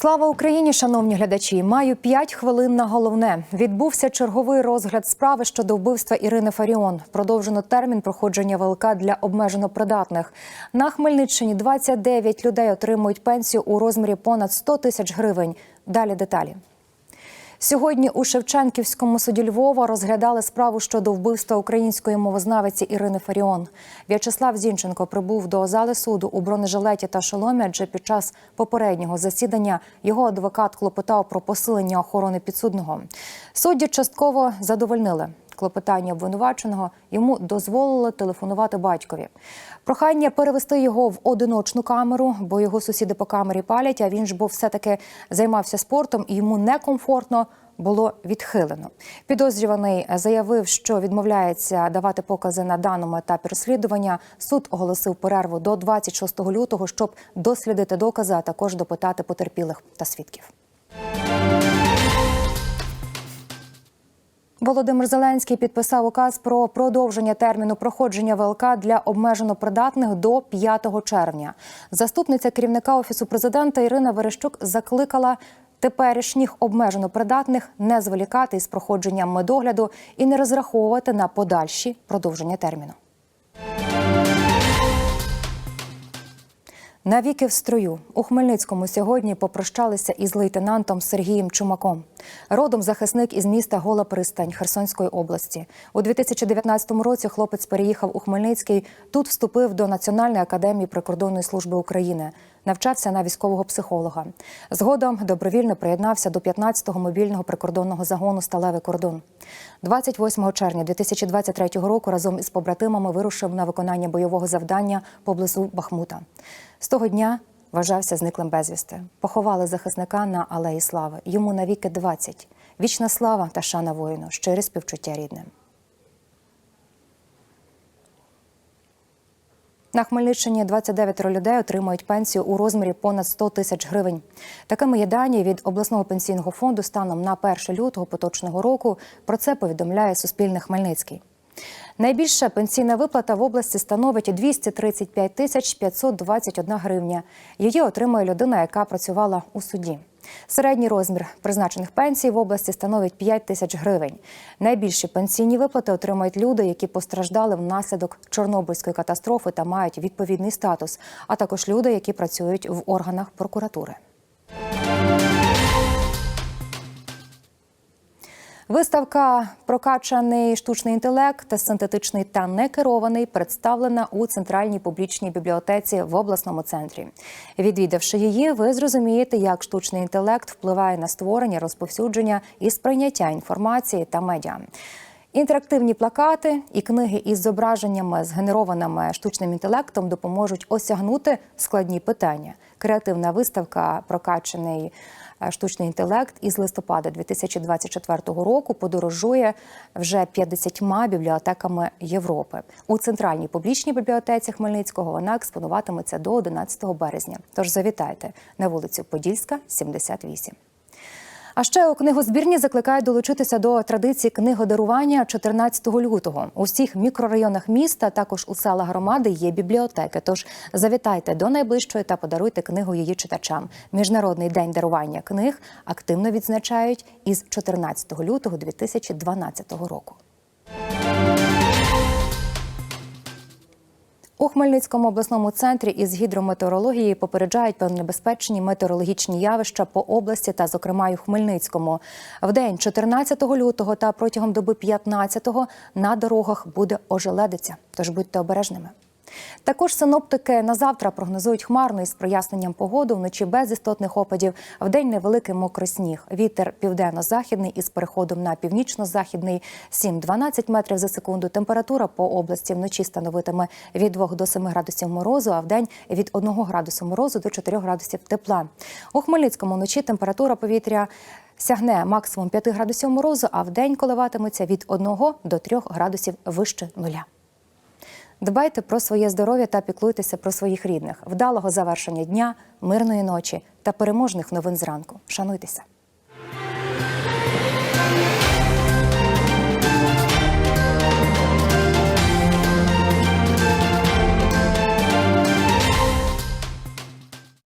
Слава Україні, шановні глядачі! Маю 5 хвилин на головне. Відбувся черговий розгляд справи щодо вбивства Ірини Фаріон. Продовжено термін проходження ВЛК для обмежено придатних. На Хмельниччині 29 людей отримують пенсію у розмірі понад 100 тисяч гривень. Далі деталі. Сьогодні у Шевченківському суді Львова розглядали справу щодо вбивства української мовознавиці Ірини Фаріон. В'ячеслав Зінченко прибув до зали суду у бронежилеті та шоломі, адже під час попереднього засідання його адвокат клопотав про посилення охорони підсудного. Судді частково задовольнили. Клопотання обвинуваченого йому дозволили телефонувати батькові. Прохання перевести його в одиночну камеру, бо його сусіди по камері палять. А він ж бо все-таки займався спортом і йому некомфортно. Було відхилено. Підозрюваний заявив, що відмовляється давати покази на даному етапі розслідування. Суд оголосив перерву до 26 лютого, щоб дослідити докази, а також допитати потерпілих та свідків. Володимир Зеленський підписав указ про продовження терміну проходження ВЛК для обмежено придатних до 5 червня. Заступниця керівника офісу президента Ірина Верещук закликала теперішніх обмежено придатних не зволікати з проходженням медогляду і не розраховувати на подальші продовження терміну. Навіки в строю у Хмельницькому сьогодні попрощалися із лейтенантом Сергієм Чумаком. Родом захисник із міста Гола Пристань Херсонської області. У 2019 році хлопець переїхав у Хмельницький. Тут вступив до Національної академії прикордонної служби України. Навчався на військового психолога. Згодом добровільно приєднався до 15-го мобільного прикордонного загону Сталевий кордон. 28 червня 2023 року разом із побратимами вирушив на виконання бойового завдання поблизу Бахмута. З того дня вважався зниклим безвісти. Поховали захисника на Алеї Слави. Йому навіки 20. Вічна слава та шана воїну, щире співчуття рідним. На Хмельниччині 29 людей отримують пенсію у розмірі понад 100 тисяч гривень. Такими є дані від обласного пенсійного фонду станом на 1 лютого поточного року. Про це повідомляє Суспільне Хмельницький. Найбільша пенсійна виплата в області становить 235 тисяч 521 гривня. Її отримує людина, яка працювала у суді. Середній розмір призначених пенсій в області становить 5 тисяч гривень. Найбільші пенсійні виплати отримають люди, які постраждали внаслідок Чорнобильської катастрофи та мають відповідний статус, а також люди, які працюють в органах прокуратури. Виставка Прокачаний штучний інтелект, синтетичний та некерований представлена у центральній публічній бібліотеці в обласному центрі. Відвідавши її, ви зрозумієте, як штучний інтелект впливає на створення, розповсюдження і сприйняття інформації та медіа. Інтерактивні плакати і книги із зображеннями, згенерованими штучним інтелектом, допоможуть осягнути складні питання. Креативна виставка Прокачаний штучний інтелект із листопада 2024 року подорожує вже 50 бібліотеками Європи. У центральній публічній бібліотеці Хмельницького вона експонуватиметься до 11 березня. Тож завітайте на вулицю Подільська, 78. А ще у книгозбірні закликають долучитися до традиції книгодарування 14 лютого. У всіх мікрорайонах міста, також у селах громади, є бібліотеки. Тож завітайте до найближчої та подаруйте книгу її читачам. Міжнародний день дарування книг активно відзначають із 14 лютого 2012 року. У Хмельницькому обласному центрі із гідрометеорології попереджають про небезпечні метеорологічні явища по області та, зокрема, й у Хмельницькому. В день 14 лютого та протягом доби 15-го на дорогах буде ожеледиця. Тож будьте обережними. Також синоптики на завтра прогнозують хмарно із проясненням погоди вночі без істотних опадів. В день невеликий мокрий сніг. Вітер південно-західний із переходом на північно-західний 7-12 метрів за секунду. Температура по області вночі становитиме від 2 до 7 градусів морозу, а в день від 1 градусу морозу до 4 градусів тепла. У Хмельницькому вночі температура повітря. Сягне максимум 5 градусів морозу, а в день коливатиметься від 1 до 3 градусів вище нуля. Дбайте про своє здоров'я та піклуйтеся про своїх рідних. Вдалого завершення дня, мирної ночі та переможних новин зранку. Шануйтеся.